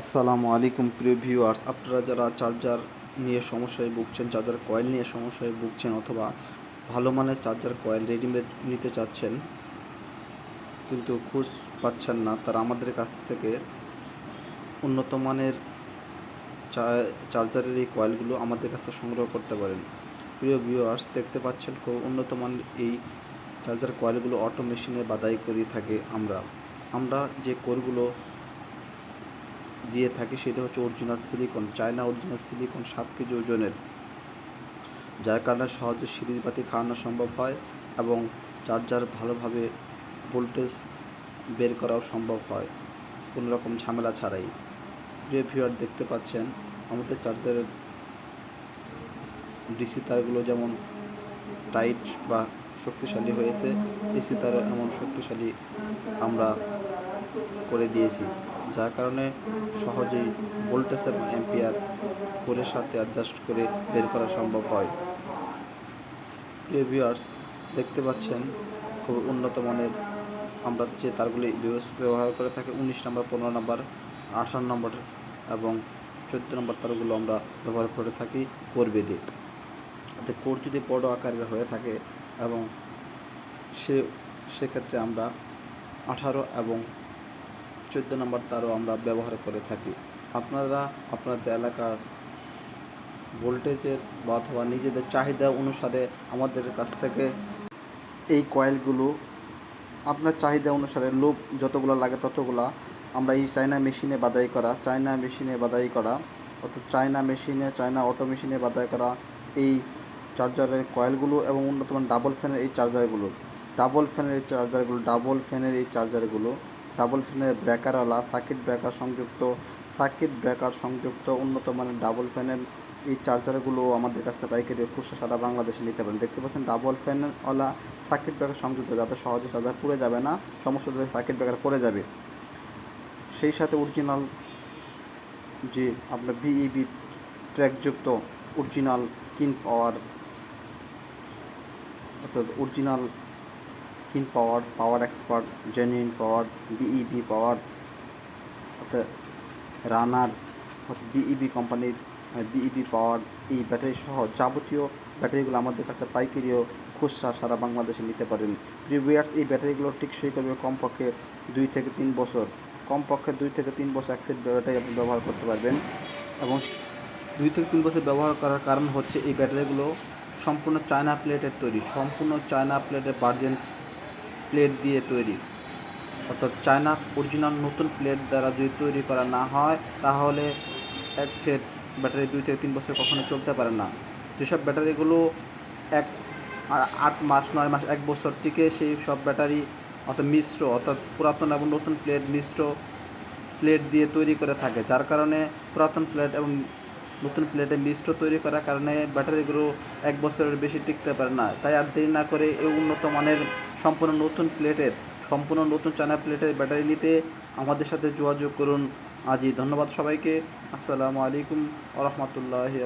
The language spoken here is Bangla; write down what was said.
আসসালামু আলাইকুম প্রিয় ভিউয়ার্স, আপনারা যারা চার্জার নিয়ে সমস্যায় ভুগছেন, চার্জার কয়েল নিয়ে সমস্যায় ভুগছেন অথবা ভালো মানের চার্জার কয়েল রেডিমেড নিতে চাচ্ছেন, কিন্তু খোঁজ পাচ্ছেন না, তারা আমাদের কাছ থেকে উন্নত মানের চার্জারের এই কয়েলগুলো আমাদের কাছে সংগ্রহ করতে পারেন। প্রিয় ভিউয়ার্স, দেখতে পাচ্ছেন খুব উন্নত মানের এই চার্জার কয়েলগুলো অটো মেশিনে বাদাই করে থাকে আমরা। আমরা যে কোরগুলো দিয়ে থাকি, সেটা হচ্ছে original silicon China original silicon সাত কেজি ওজনের। যার কারণে সহজে সিরিজ বাতি খাওয়ানো সম্ভব হয় এবং চার্জার ভালোভাবে ভোল্টেজ বের করাও সম্ভব হয়, কোনো রকম ঝামেলা ছাড়াই। প্রিয় ভিউয়ার দেখতে পাচ্ছেন, আমাদের চার্জারের ডিসি তারগুলো যেমন টাইট বা শক্তিশালী হয়েছে, এসি তার এমন শক্তিশালী আমরা করে দিয়েছি, যার কারণে সহজেই ভোল্টেজ এবং অ্যাম্পিয়ার করে সাথে অ্যাডজাস্ট করে বের করা সম্ভব হয়। প্রিয় ভিউয়ার্স দেখতে পাচ্ছেন খুব উন্নত মানের আমরা যে তারগুলি ব্যবহার করে থাকি, উনিশ নম্বর, পনেরো নম্বর, আঠারো নম্বর এবং চোদ্দ নম্বর তারগুলো আমরা ব্যবহার করে থাকি কোর বেদে। কোর যদি বড় আকারের হয়ে থাকে এবং সে, সেক্ষেত্রে আমরা আঠারো এবং চোদ্দ নম্বর তারও আমরা ব্যবহার করে থাকি। আপনারা আপনাদের এলাকার ভোল্টেজের বা অথবা নিজেদের চাহিদা অনুসারে আমাদের কাছ থেকে এই কয়েলগুলো, আপনার চাহিদা অনুসারে লোভ যতগুলো লাগে ততগুলা আমরা এই চায়না মেশিনে বাদাই করা, চায়না মেশিনে বাদাই করা, অর্থাৎ চায়না মেশিনে, চায়না অটো মেশিনে বাদাই করা, এই চার্জারের কয়েলগুলো এবং উন্নত মানের ডাবল ফ্যানের এই চার্জারগুলো। ডাবল ফ্যানের এই চার্জারগুলো, ডাবল ফ্যানের এই চার্জারগুলো, ডাবল ফ্যানের ব্রেকারওয়ালা সার্কিট ব্রেকার সংযুক্ত, সার্কিট ব্রেকার সংযুক্ত উন্নত মানের ডাবল ফ্যানের এই চার্জারগুলো আমাদের কাছে পাইকারি খুচরা সারা বাংলাদেশে নিতে পারেন। দেখতে পাচ্ছেন ডাবল ফ্যানওয়ালা সার্কিট ব্রেকার সংযুক্ত, যাতে সহজে চার্জার পুড়ে যাবে না, সমস্যা হলে সার্কিট ব্রেকার পড়ে যাবে। সেই সাথে অরিজিনাল যে আপনার বিইবি ট্র্যাকযুক্ত অরিজিনাল কিন পাওয়ার অর্থাৎ অরিজিনাল কিন পাওয়ার পাওয়ার এক্সপার্ট জেনুইন পাওয়ার বিইবি পাওয়ার অর্থাৎ রানার অর্থাৎ বিইবি কোম্পানির বিইবি পাওয়ার এই ব্যাটারি সহ যাবতীয় ব্যাটারিগুলো আমাদের কাছে পাইকারিও খুচরা সারা বাংলাদেশে নিতে পারেন। প্রিভিয়ার্স এই ব্যাটারিগুলো ঠিক টিকসই করবে কমপক্ষে দুই থেকে তিন বছর, কমপক্ষে দুই থেকে তিন বছর অ্যাক্সিড ব্যাটারি আপনি ব্যবহার করতে পারবেন। এবং দুই থেকে তিন বছর ব্যবহার করার কারণ হচ্ছে এই ব্যাটারিগুলো সম্পূর্ণ চায়না প্লেটের তৈরি, সম্পূর্ণ চায়না প্লেটের ভার্জেন প্লেট দিয়ে তৈরি। অর্থাৎ চায়না অরিজিনাল নতুন প্লেট দ্বারা যদি তৈরি করা না হয়, তাহলে এক সেট ব্যাটারি দুই থেকে তিন বছর কখনো চলতে পারে না। যেসব ব্যাটারিগুলো এক আট মাস, নয় মাস, এক বছর টিকে, সেই সব ব্যাটারি অর্থাৎ মিশ্র, অর্থাৎ পুরাতন এবং নতুন প্লেট মিশ্র প্লেট দিয়ে তৈরি করে থাকে। যার কারণে পুরাতন প্লেট এবং নতুন প্লেটে মিশ্র তৈরি করার কারণে ব্যাটারিগুলো এক বছরের বেশি টিকতে পারে না। তাই আর দেরি না করে এই উন্নত মানের সম্পূর্ণ নতুন প্লেটের, সম্পূর্ণ নতুন চায়না প্লেটের ব্যাটারি নিতে আমাদের সাথে যোগাযোগ করুন। আজই ধন্যবাদ সবাইকে। আসসালামু আলাইকুম আ রহমতুল্লাহি